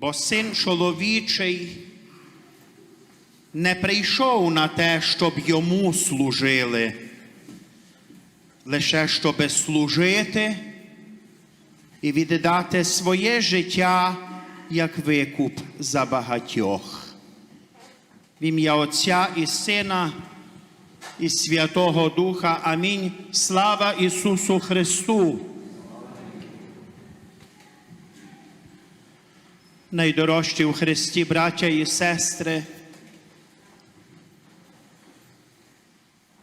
Бо син чоловічий не прийшов на те, щоб йому служили, лише щоб служити і віддати своє життя як викуп за багатьох. В ім'я Отця і Сина і Святого Духа. Амінь. Слава Ісусу Христу! Найдорожчі у Христі, браття і сестри,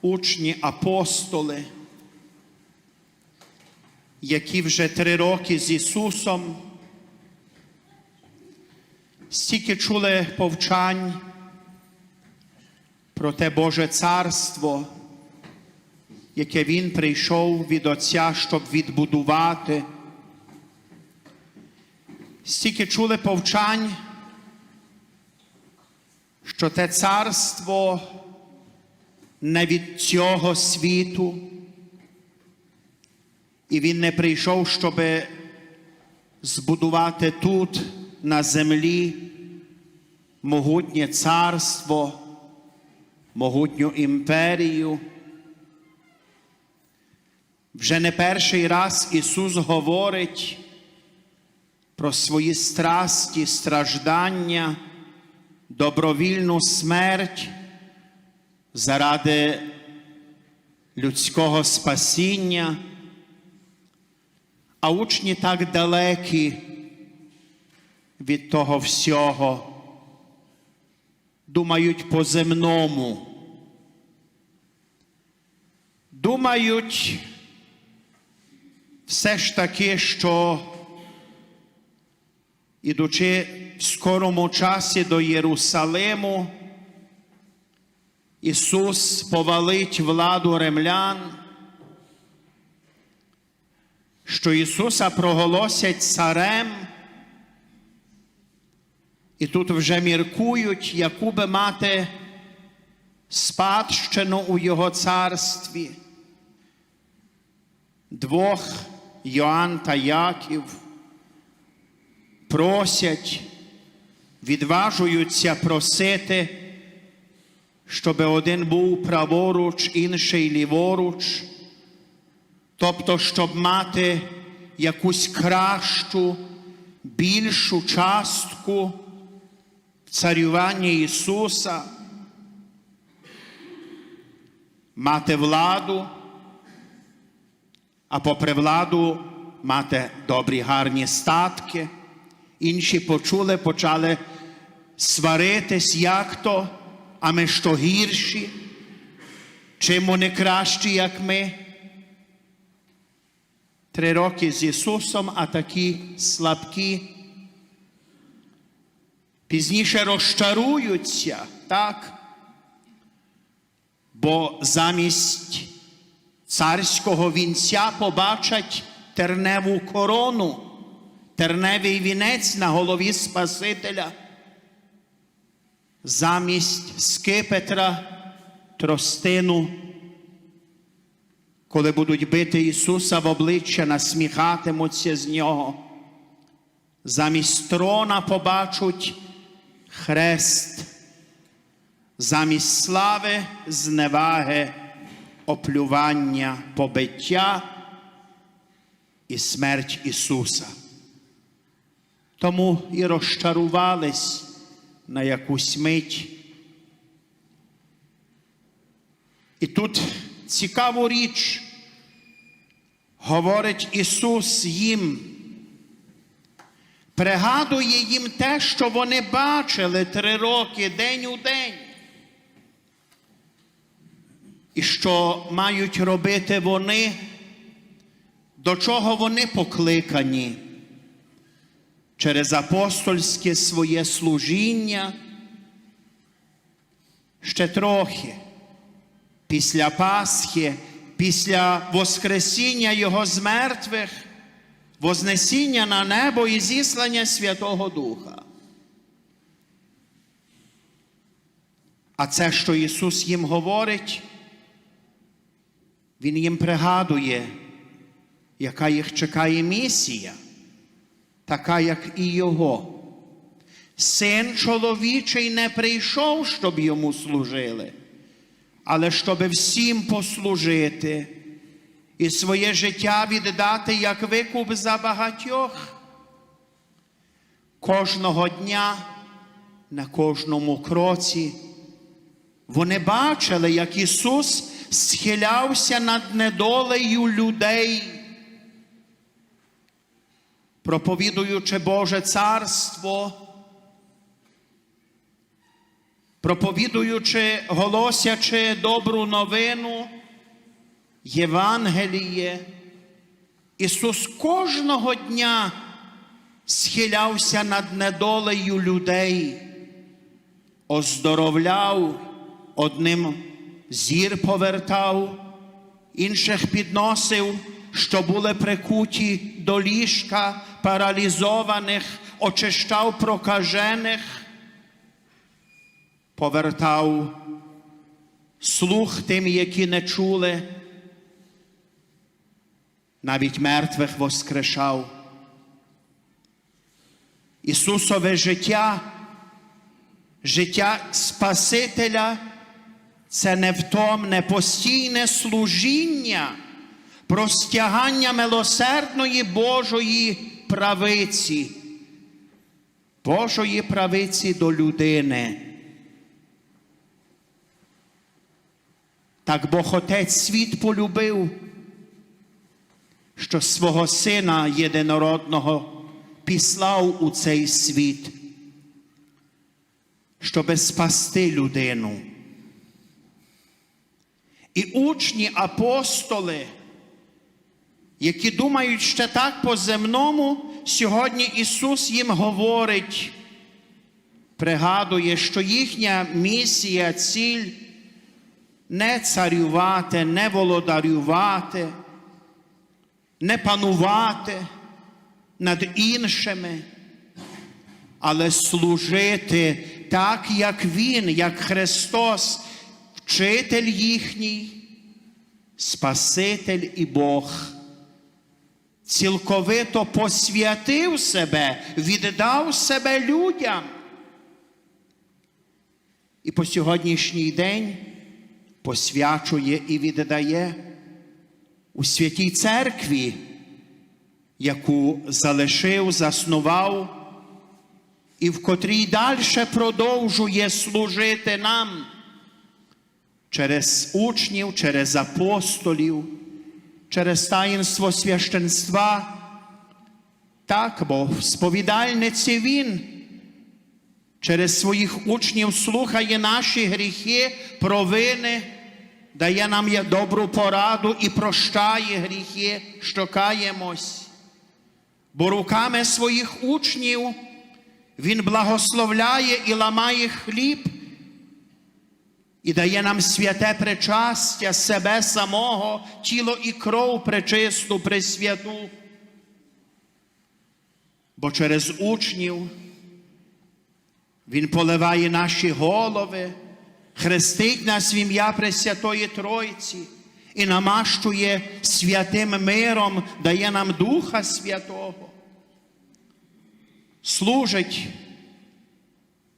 учні апостоли, які вже три роки з Ісусом, стільки чули повчань про те Боже Царство, яке Він прийшов від Отця, щоб відбудувати. Стільки чули повчань, що те царство не від цього світу, і він не прийшов, щоб збудувати тут, на землі, могутнє царство, могутню імперію. Вже не перший раз Ісус говорить про свої страсті, страждання, добровільну смерть заради людського спасіння, а учні так далекі від того всього, думають по земному, думають все ж таки, що ідучи в скорому часі до Єрусалиму, Ісус повалить владу ремлян, що Ісуса проголосять царем, і тут вже міркують, яку би мати спадщину у Його царстві. Двох Йоанн та Яків просять, відважуються просити, щоб один був праворуч, інший ліворуч, тобто, щоб мати якусь кращу, більшу частку в царюванні Ісуса, мати владу, а попри владу мати добрі гарні статки. Інші почули, почали сваритись, як то, а ми що гірші, чим вони кращі, як ми. Три роки з Ісусом, а такі слабкі. Пізніше розчаруються, так? Бо замість царського вінця побачать терневу корону терневий вінець на голові Спасителя, замість скипетра тростину, коли будуть бити Ісуса в обличчя, насміхатимуться з Нього. Замість трона побачуть хрест, замість слави, зневаги, оплювання, побиття і смерть Ісуса тому і розчарувались на якусь мить. І тут цікаву річ говорить Ісус їм, пригадує їм те, що вони бачили три роки день у день. І що мають робити вони, до чого вони покликані через апостольське своє служіння ще трохи після Пасхи, після Воскресіння Його з мертвих, Вознесіння на небо і зіслання Святого Духа. А це, що Ісус їм говорить, Він їм пригадує, яка їх чекає місія така, як і Його. Син чоловічий не прийшов, щоб йому служили, але щоб всім послужити і своє життя віддати як викуп за багатьох. Кожного дня, на кожному кроці, вони бачили, як Ісус схилявся над недолею людей, проповідуючи Боже Царство, проповідуючи, голосячи добру новину, Євангеліє, Ісус кожного дня схилявся над недолею людей, оздоровляв, одним зір повертав, інших підносив, що були прикуті до ліжка паралізованих, очищав прокажених, повертав слух тим, які не чули, навіть мертвих воскрешав. Ісусове життя, життя Спасителя це невтомне постійне служіння, простягання милосердної Божої правиці, Божої правиці до людини. Так Бог Отець світ полюбив, що свого Сина єдинородного післав у цей світ, щоби спасти людину. І учні апостоли, які думають ще так по-земному, сьогодні Ісус їм говорить, пригадує, що їхня місія, ціль не царювати, не володарювати, не панувати над іншими, але служити так, як Він, як Христос, вчитель їхній, Спаситель і Бог. Цілковито посвятив себе, віддав себе людям. І по сьогоднішній день посвячує і віддає у святій церкві, яку залишив, заснував, і в котрій далі продовжує служити нам через учнів, через апостолів, через таїнство священства. Так, бо сповідальниці Він через своїх учнів слухає наші гріхи, провини, дає нам добру пораду і прощає гріхи, що каємось. Бо руками своїх учнів Він благословляє і ламає хліб, і дає нам святе причастя себе самого, тіло і кров пречисту, пресвяту. Бо через учнів Він поливає наші голови, хрестить нас в ім'я Пресвятої Тройці і намащує святим миром, дає нам Духа Святого. Служить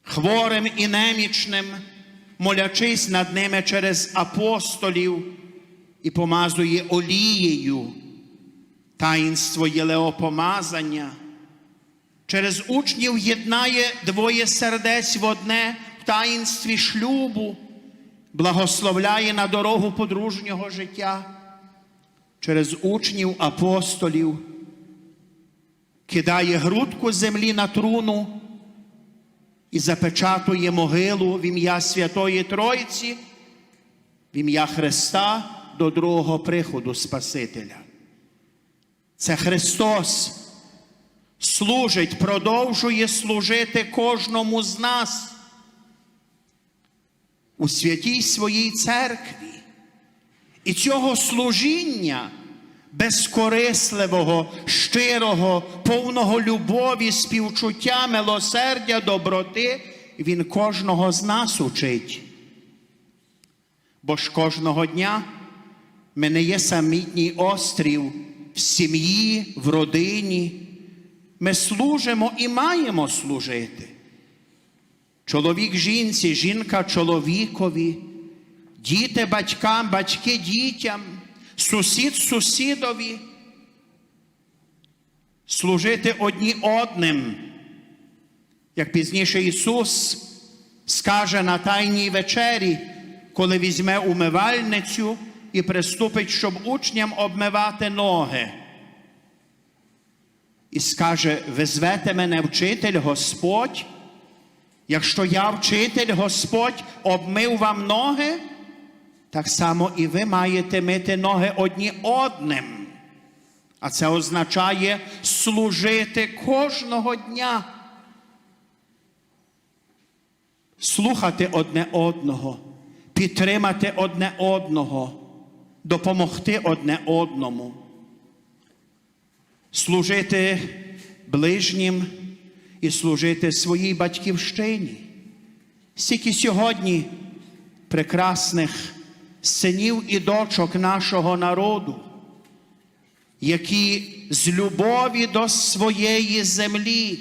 хворим і немічним, молячись над ними через апостолів і помазує олією, таїнство єлеопомазання. Через учнів єднає двоє сердець в одне в таїнстві шлюбу, благословляє на дорогу подружнього життя. Через учнів апостолів кидає грудку землі на труну і запечатує могилу в ім'я Святої Тройці, в ім'я Христа до другого приходу Спасителя. Це Христос служить, продовжує служити кожному з нас у святій своїй церкві. І цього служіння безкорисливого, щирого, повного любові, співчуття, милосердя, доброти, Він кожного з нас учить. Бо ж кожного дня ми не є самітній острів в сім'ї, в родині. Ми служимо і маємо служити. чоловік жінці, жінка чоловікові, діти батькам, батьки дітям, сусід сусідові, служити одні одним, як пізніше Ісус скаже на Тайній вечері, коли візьме умивальницю і приступить, щоб учням обмивати ноги. І скаже: ви звете мене вчитель Господь, якщо я вчитель Господь обмив вам ноги, так само і ви маєте мити ноги одні одним. А це означає служити кожного дня. Слухати одне одного, підтримати одне одного, допомогти одне одному, служити ближнім і служити своїй батьківщині. Скільки сьогодні прекрасних синів і дочок нашого народу, які з любові до своєї землі,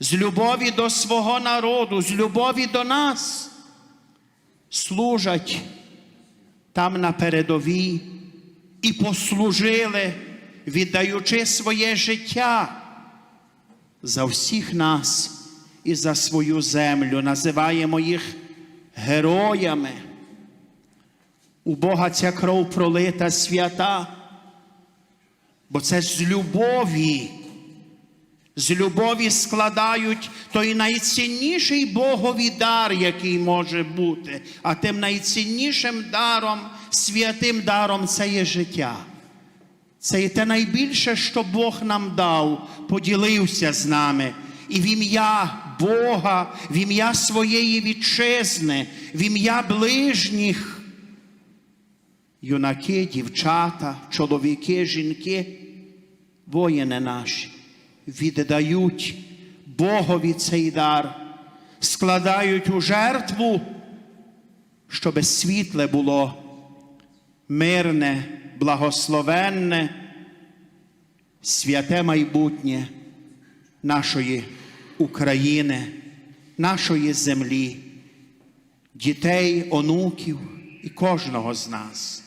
з любові до свого народу, з любові до нас служать там на передовій і послужили, віддаючи своє життя за всіх нас і за свою землю. Називаємо їх героями. У Бога ця кров пролита свята, бо це з любові. З любові складають той найцінніший Богові дар, який може бути, а тим найціннішим даром, святим даром це є життя. Це є те найбільше, що Бог нам дав, поділився з нами. І в ім'я Бога, в ім'я своєї вітчизни, в ім'я ближніх, юнаки, дівчата, чоловіки, жінки, воїни наші віддають Богові цей дар, складають у жертву, щоби світле було мирне, благословенне, святе майбутнє нашої України, нашої землі, дітей, онуків і кожного з нас.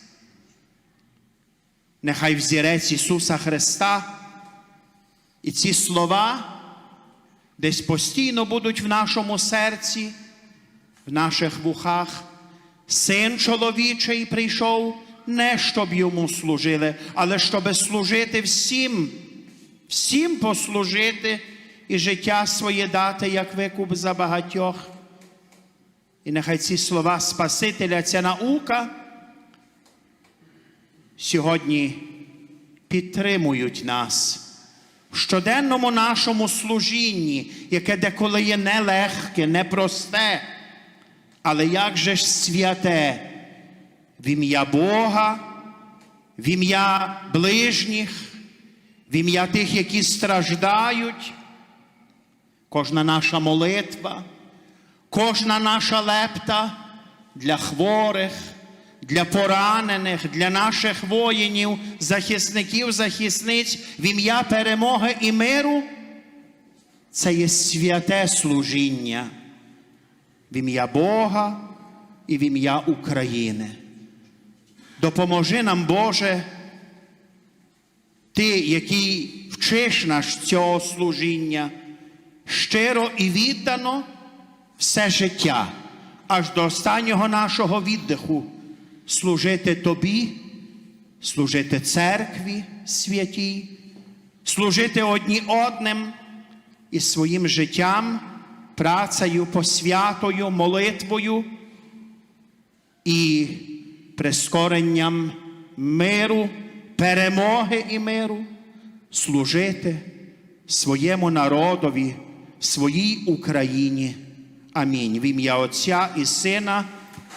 Нехай взірець Ісуса Христа і ці слова десь постійно будуть в нашому серці, в наших вухах. Син чоловічий прийшов не щоб йому служили, але щоб служити всім, всім послужити і життя своє дати, як викуп за багатьох. І нехай ці слова Спасителя, ця наука сьогодні підтримують нас. В щоденному нашому служінні, яке деколи є нелегке, непросте, але як же ж святе в ім'я Бога, в ім'я ближніх, в ім'я тих, які страждають, кожна наша молитва, кожна наша лепта для хворих, для поранених, для наших воїнів, захисників, захисниць в ім'я перемоги і миру. Це є святе служіння в ім'я Бога і в ім'я України. Допоможи нам, Боже, Ти, який вчиш нас цього служіння, щиро і віддано все життя, аж до останнього нашого віддиху служити Тобі, служити церкві святій, служити одні одним і своїм життям, працею, посвятою, молитвою і прискоренням миру, перемоги і миру, служити своєму народові, своїй Україні. Амінь. В ім'я Отця і Сина